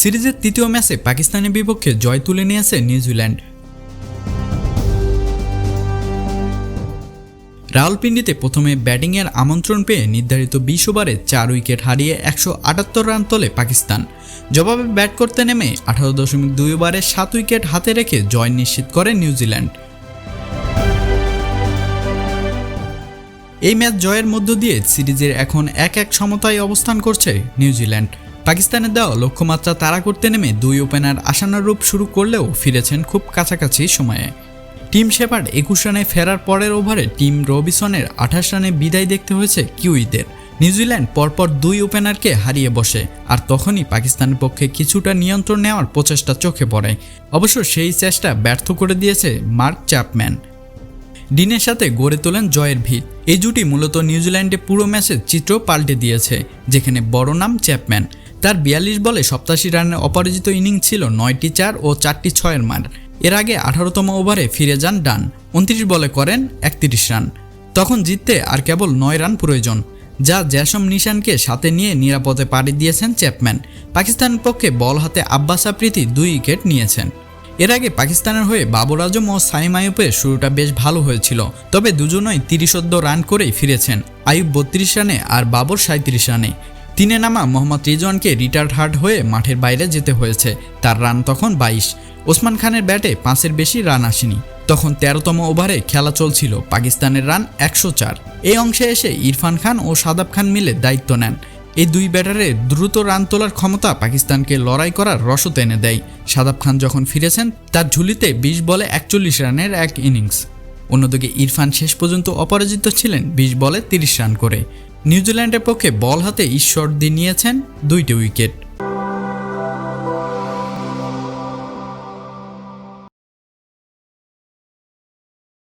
সিরিজের তৃতীয় ম্যাচে পাকিস্তানের বিপক্ষে জয় তুলে নিয়েছে নিউজিল্যান্ড। রাওয়ালপিন্ডিতে প্রথমে ব্যাটিংয়ের আমন্ত্রণ পেয়ে নির্ধারিত বিশ ওভারে চার উইকেট হারিয়ে একশো আটাত্তর রান তোলে পাকিস্তান। জবাবে ব্যাট করতে নেমে আঠারো দশমিক দুই ওভারে সাত উইকেট হাতে রেখে জয় নিশ্চিত করে নিউজিল্যান্ড। এই ম্যাচ জয়ের মধ্য দিয়ে সিরিজের এখন এক এক সমতায় অবস্থান করছে নিউজিল্যান্ড। পাকিস্তানের দেওয়া লক্ষ্যমাত্রা তাড়া করতে নেমে দুই ওপেনার আশানুরূপ শুরু করলেও ফিরেছেন খুব কাছাকাছি সময়ে। টিম শেপার্ড একুশ রানে ফেরার পরের ওভারে টিম রবিসনের আঠাশ রানে বিদায় দেখতে হয়েছে কিউইদের। নিউজিল্যান্ড পরপর দুই ওপেনারকে হারিয়ে বসে, আর তখনই পাকিস্তানের পক্ষে কিছুটা নিয়ন্ত্রণ নেওয়ার প্রচেষ্টা চোখে পড়ে। অবশ্য সেই চেষ্টা ব্যর্থ করে দিয়েছে মার্ক চ্যাপম্যান ডিনের সাথে গড়ে তোলেন জয়ের ভিত এই জুটি মূলত নিউজিল্যান্ডে পুরো ম্যাচের চিত্র পাল্টে দিয়েছে, যেখানে বড় নাম চ্যাপম্যান। তার বিয়াল্লিশ বলে সপ্তাশি রানের অপরাজিত ইনিংস ছিল নয়টি চার ও চারটি ছয়ের মার। এর আগে আঠারোতম ওভারে ফিরে যান ডান, উনত্রিশ বলে করেন একত্রিশ রান। তখন জিততে আর কেবল নয় রান প্রয়োজন, যা জ্যাসম নিশানকে সাথে নিয়ে নিরাপদে পাড়ি দিয়েছেন চ্যাপম্যান। পাকিস্তানের পক্ষে বল হাতে আব্বাস আফ্রিদি দুই উইকেট নিয়েছেন। এর আগে পাকিস্তানের হয়ে বাবর আজম ও সাইম আইয়ুবের শুরুটা বেশ ভালো হয়েছিল, তবে দুজনই তিরিশোদ্দ রান করেই ফিরেছেন। আয়ুব বত্রিশ রানে আর বাবর সাঁত্রিশ রানে। তিনে নামা মোহাম্মদ রিজওয়ানকে রিটায়ার্ড হার্ড হয়ে মাঠের বাইরে যেতে হয়েছে। তার রান তখন বাইশ। ওসমান খানের ব্যাটে পাঁচের বেশি রান আসেনি। তখন তেরোতম ওভারে খেলা চলছিল পাকিস্তানের রান একশো চার। এই অংশে এসে ইরফান খান ও সাদাব খান মিলে দায়িত্ব নেন। এই দুই ব্যাটারে দ্রুত রান তোলার ক্ষমতা পাকিস্তানকে লড়াই করার রসদ এনে দেয়। সাদাব খান যখন ফিরেছেন, তার ঝুলিতে বিশ বলে একচল্লিশ রানের এক ইনিংস। অন্যদিকে ইরফান শেষ পর্যন্ত অপরাজিত ছিলেন বিশ বলে তিরিশ রান করে। নিউজিল্যান্ডের পক্ষে বল হাতে ঈশ্বর দিয়ে নিয়েছেন দুইটি উইকেট।